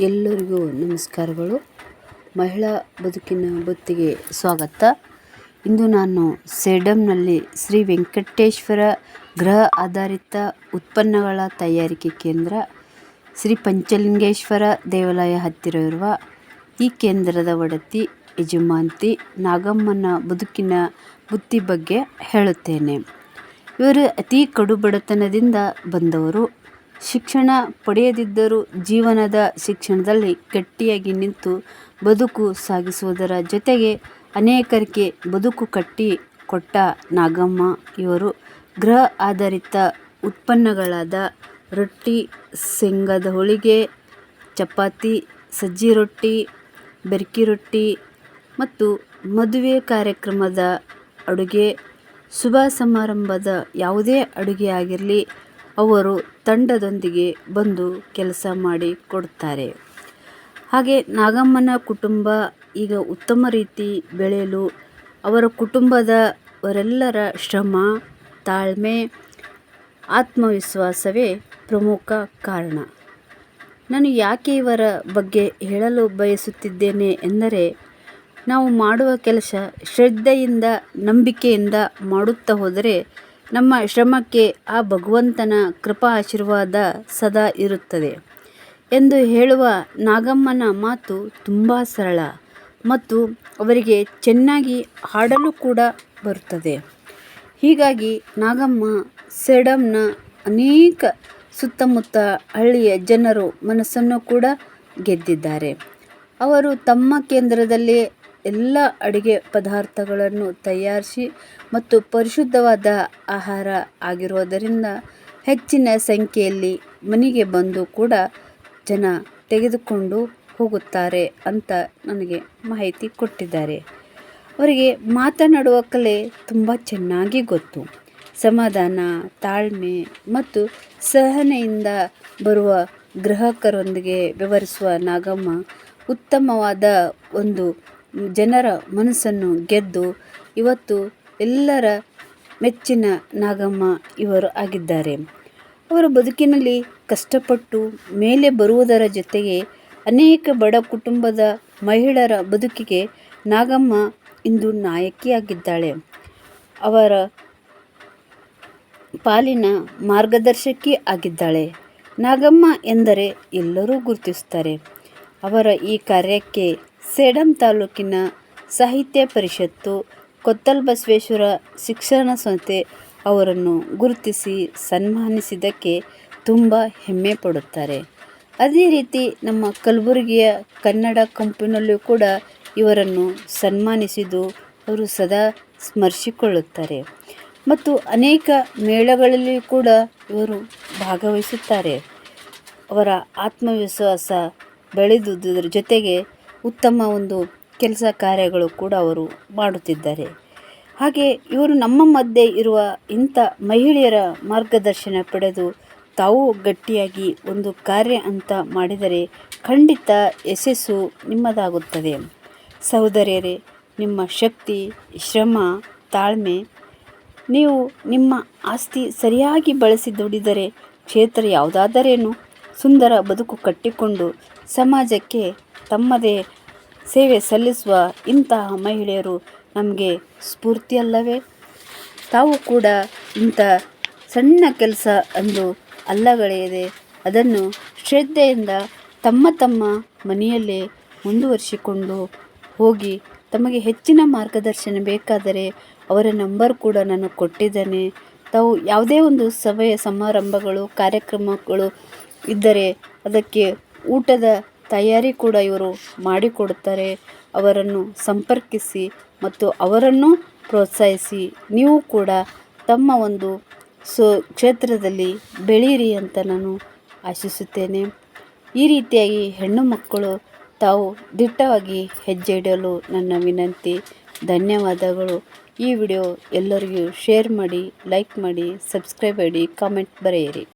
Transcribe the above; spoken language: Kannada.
ಎಲ್ಲರಿಗೂ ನಮಸ್ಕಾರಗಳು. ಮಹಿಳಾ ಬದುಕಿನ ಬುತ್ತಿಗೆ ಸ್ವಾಗತ. ಇಂದು ನಾನು ಸೇಡಂನಲ್ಲಿ ಶ್ರೀ ವೆಂಕಟೇಶ್ವರ ಗೃಹ ಆಧಾರಿತ ಉತ್ಪನ್ನಗಳ ತಯಾರಿಕೆ ಕೇಂದ್ರ, ಶ್ರೀ ಪಂಚಲಿಂಗೇಶ್ವರ ದೇವಾಲಯ ಹತ್ತಿರ ಇರುವ ಈ ಕೇಂದ್ರದ ಒಡತಿ ಯಜಮಾಂತಿ ನಾಗಮ್ಮನ ಬದುಕಿನ ಬುತ್ತಿ ಬಗ್ಗೆ ಹೇಳುತ್ತೇನೆ. ಇವರು ಅತಿ ಕಡು ಬಡತನದಿಂದ ಬಂದವರು. ಶಿಕ್ಷಣ ಪಡೆಯದಿದ್ದರೂ ಜೀವನದ ಶಿಕ್ಷಣದಲ್ಲಿ ಗಟ್ಟಿಯಾಗಿ ನಿಂತು ಬದುಕು ಸಾಗಿಸುವುದರ ಜೊತೆಗೆ ಅನೇಕರಿಗೆ ಬದುಕು ಕಟ್ಟಿ ಕೊಟ್ಟ ನಾಗಮ್ಮ ಇವರು ಗೃಹ ಆಧಾರಿತ ಉತ್ಪನ್ನಗಳಾದ ರೊಟ್ಟಿ, ಶೇಂಗದ ಹೋಳಿಗೆ, ಚಪಾತಿ, ಸಜ್ಜಿ ರೊಟ್ಟಿ, ಬೆರ್ಕಿ ರೊಟ್ಟಿ ಮತ್ತು ಮದುವೆ ಕಾರ್ಯಕ್ರಮದ ಅಡುಗೆ, ಶುಭ ಸಮಾರಂಭದ ಯಾವುದೇ ಅಡುಗೆ ಆಗಿರಲಿ ಅವರು ತಂಡದೊಂದಿಗೆ ಬಂದು ಕೆಲಸ ಮಾಡಿ ಕೊಡುತ್ತಾರೆ ಹಾಗೆ ನಾಗಮ್ಮನ ಕುಟುಂಬ ಈಗ ಉತ್ತಮ ರೀತಿ ಬೆಳೆಯಲು ಅವರ ಕುಟುಂಬದವರೆಲ್ಲರ ಶ್ರಮ, ತಾಳ್ಮೆ, ಆತ್ಮವಿಶ್ವಾಸವೇ ಪ್ರಮುಖ ಕಾರಣ. ನಾನು ಯಾಕೆ ಇವರ ಬಗ್ಗೆ ಹೇಳಲು ಬಯಸುತ್ತಿದ್ದೇನೆ ಎಂದರೆ, ನಾವು ಮಾಡುವ ಕೆಲಸ ಶ್ರದ್ಧೆಯಿಂದ, ನಂಬಿಕೆಯಿಂದ ಮಾಡುತ್ತಾ ಹೋದರೆ ನಮ್ಮ ಶ್ರಮಕ್ಕೆ ಆ ಭಗವಂತನ ಕೃಪಾ ಆಶೀರ್ವಾದ ಸದಾ ಇರುತ್ತದೆ. ಎಂದು ಹೇಳುವ ನಾಗಮ್ಮನ ಮಾತು ತುಂಬ ಸರಳ ಮತ್ತು ಅವರಿಗೆ ಚೆನ್ನಾಗಿ ಹಾಡಲು ಕೂಡ ಬರುತ್ತದೆ. ಹೀಗಾಗಿ ನಾಗಮ್ಮ ಸೇಡಂನ ಅನೇಕ ಸುತ್ತಮುತ್ತ ಹಳ್ಳಿಯ ಜನರು ಮನಸ್ಸನ್ನು ಕೂಡ ಗೆದ್ದಿದ್ದಾರೆ. ಅವರು ತಮ್ಮ ಕೇಂದ್ರದಲ್ಲಿ ಎಲ್ಲ ಅಡುಗೆ ಪದಾರ್ಥಗಳನ್ನು ತಯಾರಿಸಿ ಮತ್ತು ಪರಿಶುದ್ಧವಾದ ಆಹಾರ ಆಗಿರೋದರಿಂದ ಹೆಚ್ಚಿನ ಸಂಖ್ಯೆಯಲ್ಲಿ ಮನೆಗೆ ಬಂದು ಕೂಡ ಜನ ತೆಗೆದುಕೊಂಡು ಹೋಗುತ್ತಾರೆ ಅಂತ ನನಗೆ ಮಾಹಿತಿ ಕೊಟ್ಟಿದ್ದಾರೆ. ಅವರಿಗೆ ಮಾತನಾಡುವ ಕಲೆ ತುಂಬ ಚೆನ್ನಾಗಿ ಗೊತ್ತು. ಸಮಾಧಾನ, ತಾಳ್ಮೆ ಮತ್ತು ಸಹನೆಯಿಂದ ಬರುವ ಗ್ರಾಹಕರೊಂದಿಗೆ ವ್ಯವಹರಿಸುವ ನಾಗಮ್ಮ ಉತ್ತಮವಾದ ಒಂದು ಜನರ ಮನಸ್ಸನ್ನು ಗೆದ್ದು ಇವತ್ತು ಎಲ್ಲರ ಮೆಚ್ಚಿನ ನಾಗಮ್ಮ ಇವರು ಆಗಿದ್ದಾರೆ. ಅವರ ಬದುಕಿನಲ್ಲಿ ಕಷ್ಟಪಟ್ಟು ಮೇಲೆ ಬರುವುದರ ಜೊತೆಗೆ ಅನೇಕ ಬಡ ಕುಟುಂಬದ ಮಹಿಳೆಯರ ಬದುಕಿಗೆ ನಾಗಮ್ಮ ಇಂದು ನಾಯಕಿಯಾಗಿದ್ದಾಳೆ. ಅವರ ಪಾಲಿನ ಮಾರ್ಗದರ್ಶಕಿ ಆಗಿದ್ದಾಳೆ. ನಾಗಮ್ಮ ಎಂದರೆ ಎಲ್ಲರೂ ಗುರುತಿಸುತ್ತಾರೆ. ಅವರ ಈ ಕಾರ್ಯಕ್ಕೆ ಸೇಡಂ ತಾಲೂಕಿನ ಸಾಹಿತ್ಯ ಪರಿಷತ್ತು, ಕೊತ್ತಲ್ ಬಸವೇಶ್ವರ ಶಿಕ್ಷಣ ಸಂಸ್ಥೆ ಅವರನ್ನು ಗುರುತಿಸಿ ಸನ್ಮಾನಿಸಿದ್ದಕ್ಕೆ ತುಂಬ ಹೆಮ್ಮೆ ಪಡುತ್ತಾರೆ. ಅದೇ ರೀತಿ ನಮ್ಮ ಕಲಬುರಗಿಯ ಕನ್ನಡ ಕಂಪಿನಲ್ಲೂ ಕೂಡ ಇವರನ್ನು ಸನ್ಮಾನಿಸಿದ್ದು ಅವರು ಸದಾ ಸ್ಮರಿಸಿಕೊಳ್ಳುತ್ತಾರೆ. ಮತ್ತು ಅನೇಕ ಮೇಳಗಳಲ್ಲಿಯೂ ಕೂಡ ಇವರು ಭಾಗವಹಿಸುತ್ತಾರೆ. ಅವರ ಆತ್ಮವಿಶ್ವಾಸ ಬೆಳೆದುದರ ಜೊತೆಗೆ ಉತ್ತಮ ಒಂದು ಕೆಲಸ ಕಾರ್ಯಗಳು ಕೂಡ ಅವರು ಮಾಡುತ್ತಿದ್ದಾರೆ. ಹಾಗೆ ಇವರು ನಮ್ಮ ಮಧ್ಯೆ ಇರುವ ಇಂಥ ಮಹಿಳೆಯರ ಮಾರ್ಗದರ್ಶನ ಪಡೆದು ತಾವು ಗಟ್ಟಿಯಾಗಿ ಒಂದು ಕಾರ್ಯ ಅಂತ ಮಾಡಿದರೆ ಖಂಡಿತ ಯಶಸ್ಸು ನಿಮ್ಮದಾಗುತ್ತದೆ. ಸಹೋದರಿಯರೇ, ನಿಮ್ಮ ಶಕ್ತಿ, ಶ್ರಮ, ತಾಳ್ಮೆ, ನೀವು ನಿಮ್ಮ ಆಸ್ತಿ ಸರಿಯಾಗಿ ಬಳಸಿ ದುಡಿದರೆ ಕ್ಷೇತ್ರ ಯಾವುದಾದರೇನು ಸುಂದರ ಬದುಕು ಕಟ್ಟಿಕೊಂಡು ಸಮಾಜಕ್ಕೆ ತಮ್ಮದೇ ಸೇವೆ ಸಲ್ಲಿಸುವ ಇಂತಹ ಮಹಿಳೆಯರು ನಮಗೆ ಸ್ಫೂರ್ತಿಯಲ್ಲವೇ? ತಾವು ಕೂಡ ಇಂಥ ಸಣ್ಣ ಕೆಲಸ ಅಂದು ಅಲ್ಲಗಳೆಯದೆ, ಅದನ್ನು ಶ್ರದ್ಧೆಯಿಂದ ತಮ್ಮ ತಮ್ಮ ಮನೆಯಲ್ಲೇ ಮುಂದುವರಿಸಿಕೊಂಡು ಹೋಗಿ ತಮಗೆ ಹೆಚ್ಚಿನ ಮಾರ್ಗದರ್ಶನ ಬೇಕಾದರೆ ಅವರ ನಂಬರ್ ಕೂಡ ನಾನು ಕೊಟ್ಟಿದ್ದೇನೆ. ತಾವು ಯಾವುದೇ ಒಂದು ಸಭೆಯ ಸಮಾರಂಭಗಳು, ಕಾರ್ಯಕ್ರಮಗಳು ಇದ್ದರೆ ಅದಕ್ಕೆ ಊಟದ ತಯಾರಿ ಕೂಡ ಇವರು ಮಾಡಿಕೊಡುತ್ತಾರೆ. ಅವರನ್ನು ಸಂಪರ್ಕಿಸಿ ಮತ್ತು ಅವರನ್ನು ಪ್ರೋತ್ಸಾಹಿಸಿ. ನೀವು ಕೂಡ ತಮ್ಮ ಒಂದು ಸೊ, ಕ್ಷೇತ್ರದಲ್ಲಿ ಬೆಳೀರಿ ಅಂತ ನಾನು ಆಶಿಸುತ್ತೇನೆ. ಈ ರೀತಿಯಾಗಿ ಹೆಣ್ಣು ಮಕ್ಕಳು ತಾವು ದಿಟ್ಟವಾಗಿ ಹೆಜ್ಜೆ ಇಡಲು ನನ್ನ ವಿನಂತಿ. ಧನ್ಯವಾದಗಳು. ಈ ವಿಡಿಯೋ ಎಲ್ಲರಿಗೂ ಶೇರ್ ಮಾಡಿ, ಲೈಕ್ ಮಾಡಿ, ಸಬ್ಸ್ಕ್ರೈಬ್ ಮಾಡಿ, ಕಾಮೆಂಟ್ ಬರೆಯಿರಿ.